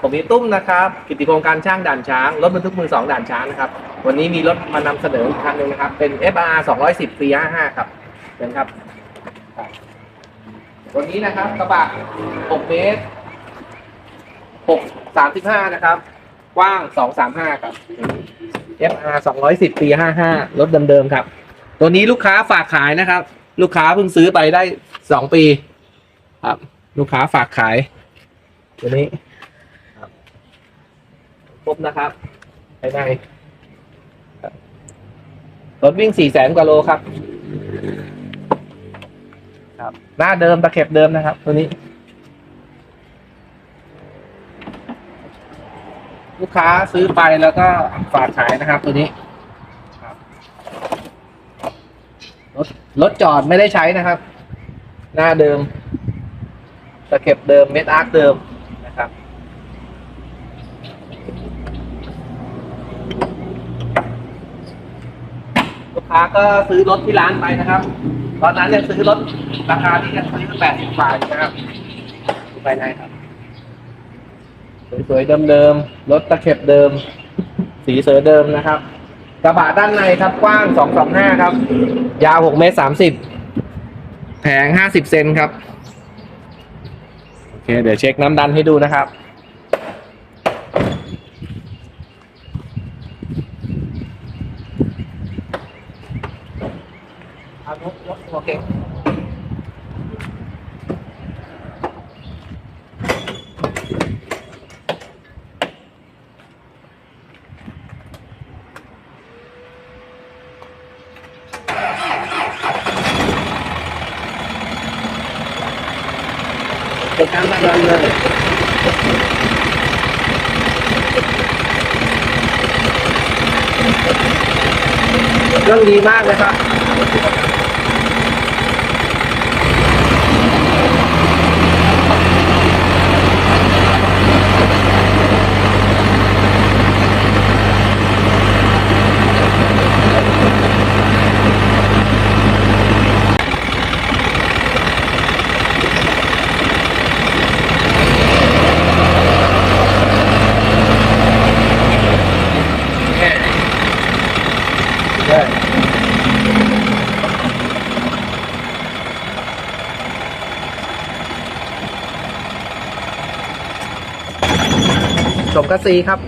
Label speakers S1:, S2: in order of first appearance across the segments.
S1: ผมมีตุ้มนะครับ กิติพงศ์การช่างด่านช้าง รถบรรทุกมือสองด่านช้างนะครับ วันนี้มีรถมานำเสนออีกคันหนึ่งนะครับ เป็น FR 210 C55 ครับเชิญครับครับ วันนี้นะครับกระบะ 6 เมตร 6 35 นะครับ กว้าง 235 ครับ FR 210 C55 รถเดิมๆครับ ตัวนี้ลูกค้าฝากขายนะครับ ลูกค้าเพิ่งซื้อไปได้ 2 ปี ครับ ลูกค้าฝากขายตัวนี้ ครบนะครับภายในรถวิ่งสี่แสนกว่าโลครับ ครับ หน้าเดิมตะเข็บเดิมนะครับ ตัวนี้ ลูกค้าซื้อไปแล้วก็ฝากขายนะครับ ตัวนี้ครับรถรถจอดไม่ได้ใช้นะครับ หน้าเดิม ตะเข็บเดิม เม็ดอาร์คเดิมนะครับ ลูก ค้าก็ซื้อรถที่ร้านไปนะครับ ตอนนั้นยังซื้อรถราคาที่ยังซื้อแปดสิบบาทนะครับดูภายในครับ สวยๆเดิมๆ รถตะเข็บเดิม สีเสือเดิมนะครับ กระบะด้านในครับกว้างสองสองห้าครับ ยาวหกเมตรสามสิบแผงห้าสิบเซนครับ โอเค เดี๋ยวเช็คน้ำดันให้ดูนะครับ เอา ยกยกโอเคเช็คน้ำดันเลยเรื่องดีมากเลยครับ ได้ ชมกระซีครับ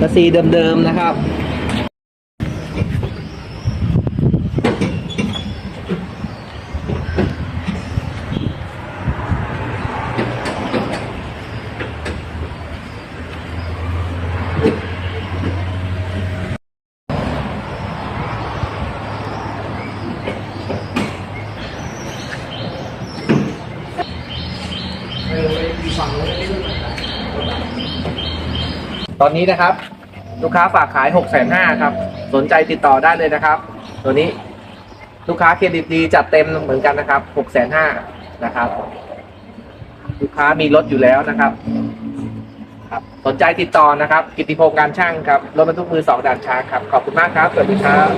S1: กระซีเดิมๆนะครับ ตอนนี้นะครับ ลูกค้าฝากขาย6กแสนห้าครับ สนใจติดต่อได้เลยนะครับ ตัวนี้ลูกค้าเครดิตดีจัดเต็มเหมือนกันนะครับ6กแสนห้านะครับ ลูกค้ามีรถอยู่แล้วนะครับครับ สนใจติดต่อนะครับ กิติพงศ์การช่างครับ รถบรรทุกมือสองด่านช้างครับ ขอบคุณมากครับ สวัสดีครับ